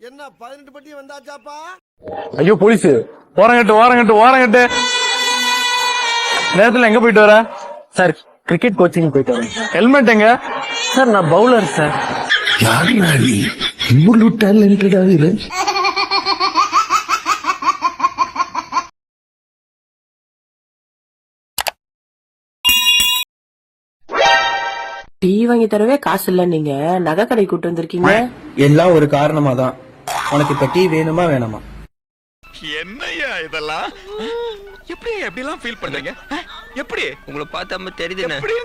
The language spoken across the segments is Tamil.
என்ன பதினெட்டு பட்டி வந்தாச்சாப்பா? ஐயோ போலீஸ். ஓரங்கட்டு ஓரங்கட்டு ஓரங்கட்டு நேரத்துல எங்க போயிட்டு வர? சார் கிரிக்கெட் கோச்சிங் போயிட்டு வரேன். ஹெல்மெட் எங்க? சார் நான் பவுலர் சார். யாருடா நீ? இவ்வளவு டேலண்டடா இரு டீ வாங்கி தரவே காசு இல்ல நீங்க. நகை கடை கூட்டு வந்திருக்கீங்க. எல்லாம் ஒரு காரணமா தான் உனக்கு இப்ப டீ வேணுமா வேணாமா? என்னய்யா இதெல்லாம்? எப்படி எப்படிலாம் ஃபீல் பண்றீங்க? எப்படி? உங்களை பார்த்தா எப்படி?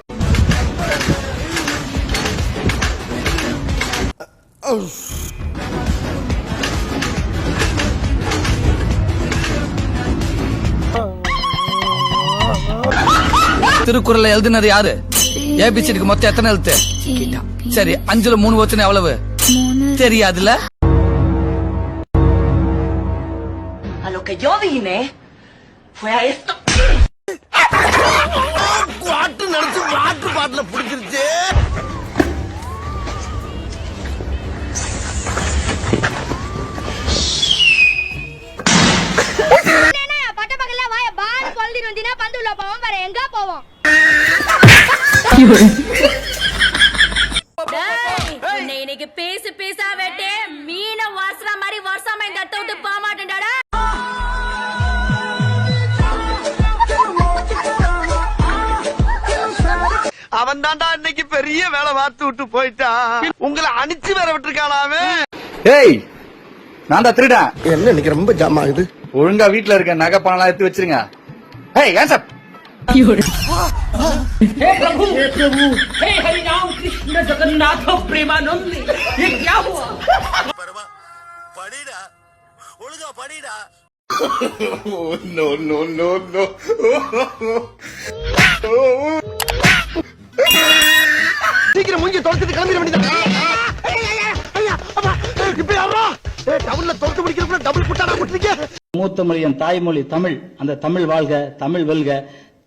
திருக்குறள் எழுதினது யாரு? ஏபிசிடிக்கு மொத்தம் எத்தனை எழுத்து? சரி அஞ்சுல மூணு வச்சுன்னு எவ்வளவு? தெரியாதுல lo que yo vine fue a esto. அவன் தாண்டா இன்னைக்கு பெரிய வேலை பார்த்து விட்டு போயிட்டான் உங்களை அனுப்பிச்சு வேற விட்டுருக்கானாவே ஏய் நான் தான் திருடன். என்ன இன்னைக்கு ரொம்ப ஜாம் ஆகுது? ஒழுங்கா வீட்ல இருக்க நகை பணம் எடுத்து வச்சிருங்க. ஏய் ஏன் சார் படிடா ஒழுங்கா படிடா சீக்கிரம் மூஞ்சி தொடச்சிட்டு கிளம்பிட வேண்டியதா. இப்ப யாரா? டவுன்ல தொடச்சு முடிக்கிறப்ப டபுள் புட்டாடா போட்டுருக்கீங்க. மூத்த மொழி என் தாய்மொழி தமிழ் அந்த தமிழ் வாழ்க தமிழ் வெல்க.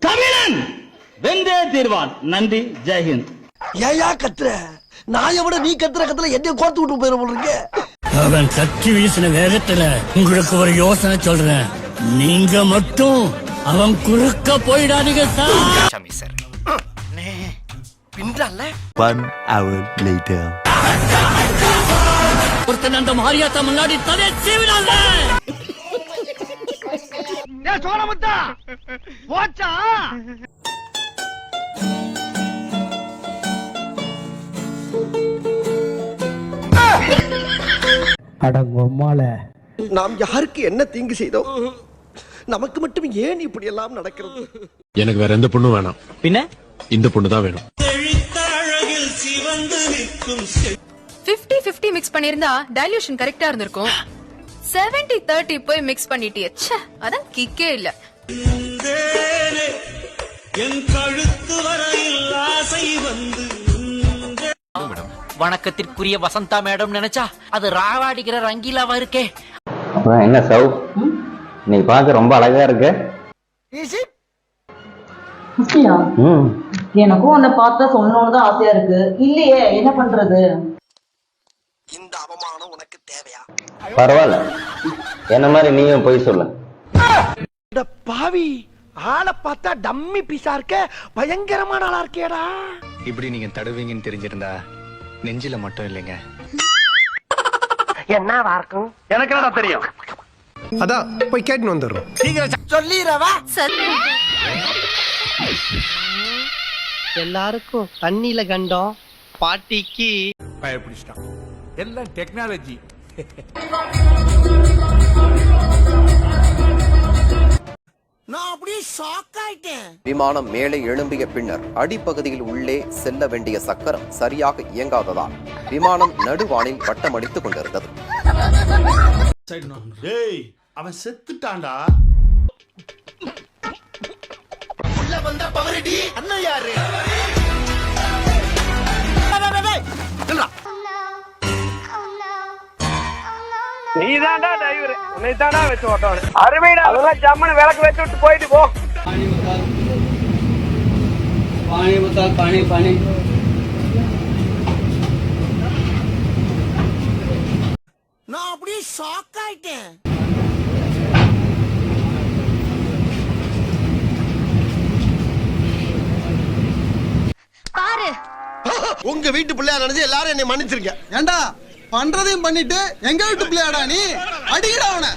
தமிழன்! வெந்தே தீர்வான். நன்றி ஜெய்ஹிந்த் ஏயா கத்துற? நாயை விட நீ கத்துற கத்துல என்ன கோர்த்து விட்டு போயிட போடுறீங்க அவன் கத்தி வீசின வேகத்துல உங்களுக்கு ஒரு யோசனை சொல்றேன். நீங்க மட்டும் அவன் குறுக்க போயிடாதீங்க சார். பின்றால? ஒருத்தன் அந்த மாரியாத்தா முன்னாடி தலையை சீவினால சோழமுத்தா! போச்சா? நாம் யாருக்கு என்ன தீங்கு செய்தோம் நமக்கு மட்டும் ஏன் இப்படி எல்லாம் நடக்கிறது? எனக்கு வேற எந்த பொண்ணும் வேணாம். பின்ன? இந்த பொண்ணு தான் வேணும். பிப்டி பிப்டி மிக்ஸ் பண்ணிருந்தா டைல்யூஷன் கரெக்டா இருந்திருக்கும். செவன்டி தேர்ட்டி போய் மிக்ஸ் பண்ணிட்டியே. ச்சே, அதான் கிக்கே இல்ல. வணக்கத்திற்குரிய வசந்தா மேடம் நினைச்சா அது ராவாடிக்கிற ரங்கீலாவா இருக்கே? என்ன சவு நீ பார்க்க ரொம்ப அழகா இருக்கு. எனக்கும் உன்னை பார்த்தா சொல்லணும்னு தான் ஆசையா இருக்கு. இல்லையே என்ன பண்றது? இந்த அவமானம் உனக்கு தேவையா? பரவாயில்ல. என்ன மாதிரி நீயும் போய் சொல்லு. இந்த பாவி ஆளை பார்த்தா டம்மி பீஸா இருக்க பயங்கரமான ஆளா இருக்கேடா. இப்படி நீங்க தடுவீங்கன்னு தெரிஞ்சிருந்தா நெஞ்சில மட்டும் இல்லைங்க. என்னவா இருக்கும் எனக்கு என்ன தெரியும்? அதான் போய் கேட்டுன்னு வந்துடுறோம். சொல்லிடவா எல்லாருக்கும் தண்ணியில கண்டோம். பாட்டிக்கு பயப்பிடிச்சிட்டான். எல்லாம் டெக்னாலஜி நான் அப்படியே ஷாக் ஆயிட்டேன். விமானம் மேலே எழும்பிய பின்னர் அடிப்பகுதியில் உள்ளே செல்ல வேண்டிய சக்கரம் சரியாக இயங்காததால் விமானம் நடுவானில் வட்டமடித்துக் கொண்டிருந்தது. டேய் அவன் செத்துட்டான்டா. வந்த பவரடி அண்ணன் யாரு? நீதான்டா டிரைவர் உன்னை தானா வச்சு அருமைடா அதெல்லாம் ஜம்முன்னு விளக்கு வச்சு விட்டு போயிட்டு போ. பானி புத்தால் பானி பானி நான் ஷாக் ஆயிட்டேன் பாரு உங்க வீட்டு பிள்ளையா நினைச்சு எல்லாரும் என்னை மன்னிச்சிருங்க ஏண்டா பண்றதையும் பண்ணிட்டு எங்க வீட்டு பிள்ளையாடா நீ அடிக்கடா அவனை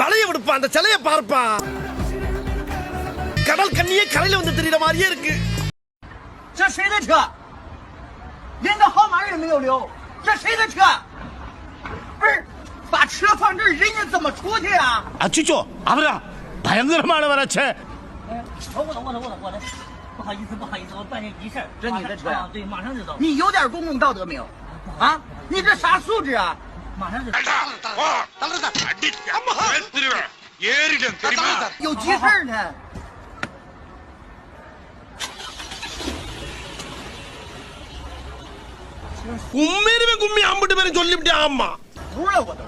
வளைய விடுப்பா அந்த சிலைய பார்ப்பா கடல் கண்ணியே கரையில வந்து தெரியற மாதிரியே இருக்கு 这谁的车？连个号码也没有留，这谁的车？ 把车放这儿，人家怎么出去啊？啊，舅舅，啊不得，把钥他妈的把它我。我我的我的我的，不好意思不好意思，我办件急事儿。这你的车啊？对，马上就走。你有点公共道德没有？啊，你这啥素质啊？马上就走。大哥，大哥，大哥，你他妈的死边！爷的正，大哥，有急事儿呢。我没那没，我也没的没的，就你没的有嘛？我的！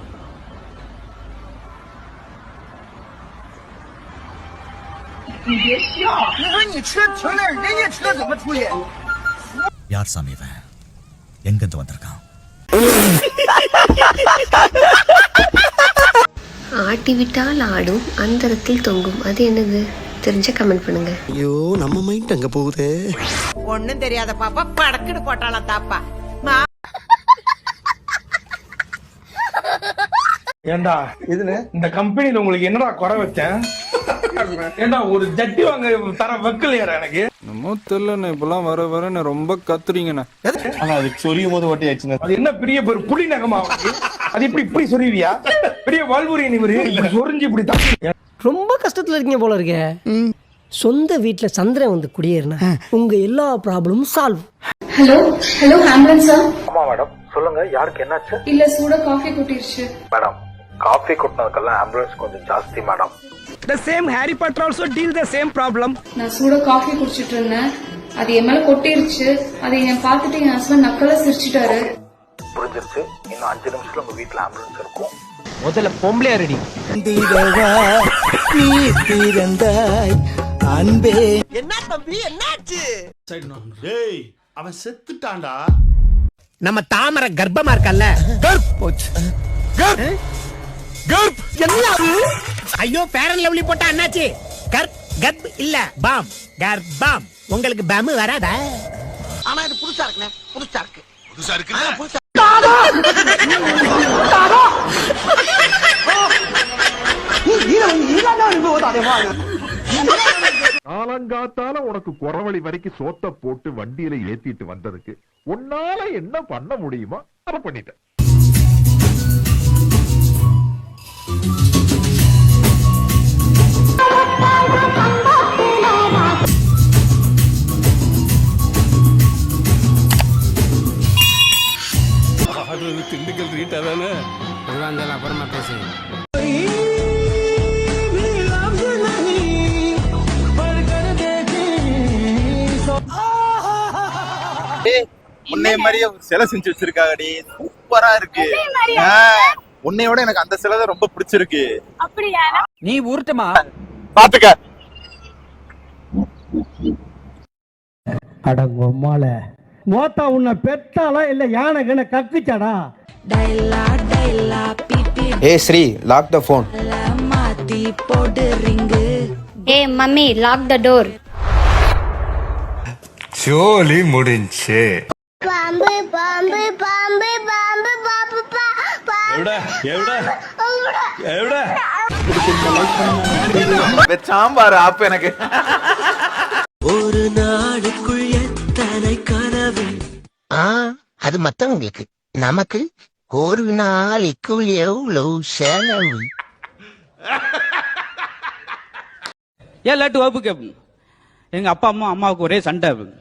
你别笑！你说你车停那儿，人家车怎么出去？ யார் சாமி இவன் எங்கிருந்து வந்திருக்கான் ஆட்டி விட்டால் ஆடும் அந்தரத்தில் தொங்கும் அது என்னது தெரிஞ்ச கமெண்ட் பண்ணுங்க ஐயோ நம்ம மைண்ட் அங்க போகுதே ஒண்ணும் தெரியாத பாப்பா படக்குன்னு போட்டாலாம் தாப்பா ஏண்டா இதுல இந்த கம்பெனில உங்களுக்கு என்னடா குறை வச்சேன் ஏண்டா ஒரு ஜட்டி வாங்க தர வைக்கலையாடா எனக்கு? என்னமோ தெரியலண்ணே இப்பெல்லாம் வர வரன்னு ரொம்ப கத்துறீங்கண்ணே. ஆனா அதுக்கு சொரியும் போது ஒட்டி ஆச்சுன்னு அது என்ன பெரிய பெரு புலி நகமா? அது இப்படி இப்படி சொருவியா பெரிய வாழ்வுரியன் இவரு. சொரிஞ்சு இப்படி தான் ரொம்ப கஷ்டத்துல இருக்கீங்க போல இருக்கே. சொந்த வீட்ல சந்திரன் வந்து குடியேறினா உங்க எல்லா ப்ராப்ளமும் சால்வ் ஹலோ ஹலோ ஆம்புலன்ஸா ஆமா மேடம் சொல்லுங்க யாருக்கு என்னாச்சு? இல்ல சூட காஃபி கொட்டிருச்சு. மேடம் காஃபி கொட்டினதுக்கெல்லாம் ஆம்புலன்ஸ் கொஞ்சம் ஜாஸ்தி madam The same Harry Potter also deal the same problem. நான் சூட காஃபி குடிச்சிட்டு இருந்தேன். அது என் மேல கொட்டிருச்சு. அதை என் பார்த்துட்டு என் ஹஸ்பண்ட் நக்கலா சிரிச்சிட்டாரு. புரிஞ்சிருச்சு. இன்னும் அஞ்சு நிமிஷத்துல உங்க வீட்டுல ஆம்புலன்ஸ் இருக்கும். முதல்ல பொம்பளையா ரெடி. நீ பிறந்தாய் அன்பே. என்ன தம்பி என்னாச்சு? டேய் அவன் செத்துட்டான்டா. நம்ம தாமரை கர்ப்பமா இருக்கல்ல கர்ப் போச்சு. கர்ப். கர்ப். என்ன ஐயோ பேரன் லவ்லி போட்டா என்னாச்சு? கர்ப் கர்ப் இல்ல பாம். கர்ப்பம் உங்களுக்கு பம் வராதா? ஆனா இது புதுசா இருக்குண்ணே. புதுசா இருக்கு. புதுசா இருக்கு? காலங்காத்தால உனக்கு குறவழி வரைக்கும் சோத்த போட்டு வண்டியில ஏத்திட்டு வந்ததுக்கு உன்னால என்ன பண்ண முடியுமோ அதை பண்ணிட்டேன் திண்டுக்கல் ரீட்டா தானே அப்புறமா பேசுங்க உன்னை மாதிரியே ஒரு சிலை செஞ்சு வச்சிருக்காங்கடி. சூப்பரா இருக்கு. உன்னையோட எனக்கு அந்த சிலை தான் ரொம்ப பிடிச்சிருக்கு. நீ உருட்டுமா பாத்துக்க. அடங்கொம்மால மோத்தா உன்னை பெத்தாளா இல்ல யானை கண்ண கக்குச்சாடா? ஏ ஸ்ரீ லாக் த போன் ஏ மம்மி லாக் த டோர் சோலி முடிஞ்சு. பாம்பு பாம்பு பாம்பு பாம்பு. சாம்பார் ஆப் எனக்கு ஒரு நாளுக்குள் எத்தனை கனவு ஆ அது மத்தவங்களுக்கு நமக்கு ஒரு நாளைக்குள் எவ்வளவு செலவு ஏன் லேட்டு வகுப்பு கேப்பணும் எங்க அப்பா அம்மா அம்மாவுக்கு ஒரே சண்டை அப்படின்னு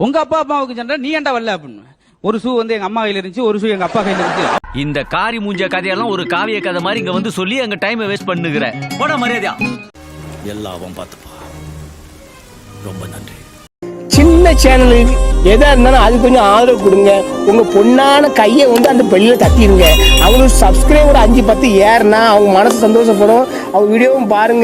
உங்க அப்பா அம்மாவுக்கு சண்டை நீ ஏன்டா வரல அப்படின்னு ஒரு ஷூ வந்து எங்க அம்மா கையில இருந்துச்சு ஒரு ஷூ எங்க அப்பா கையில இருந்துச்சு. இந்த காரி மூஞ்ச கதையெல்லாம் ஒரு காவிய கதை மாதிரி இங்க வந்து சொல்லி அங்க டைம் வேஸ்ட் பண்ணுகிற. போட மரியாதையா. எல்லாவும் பார்த்துப்பா. ரொம்ப நன்றி. சின்ன சேனலுக்கு எதா இருந்தாலும் அது கொஞ்சம் ஆதரவு கொடுங்க. உங்க பொண்ணான கையை வந்து அந்த பெல்லில தட்டிடுங்க அவங்களுக்கு சப்ஸ்கிரைபர் அஞ்சு பத்து ஏறுனா அவங்க மனசு சந்தோஷப்படும். அவங்க வீடியோவும் பாருங்க.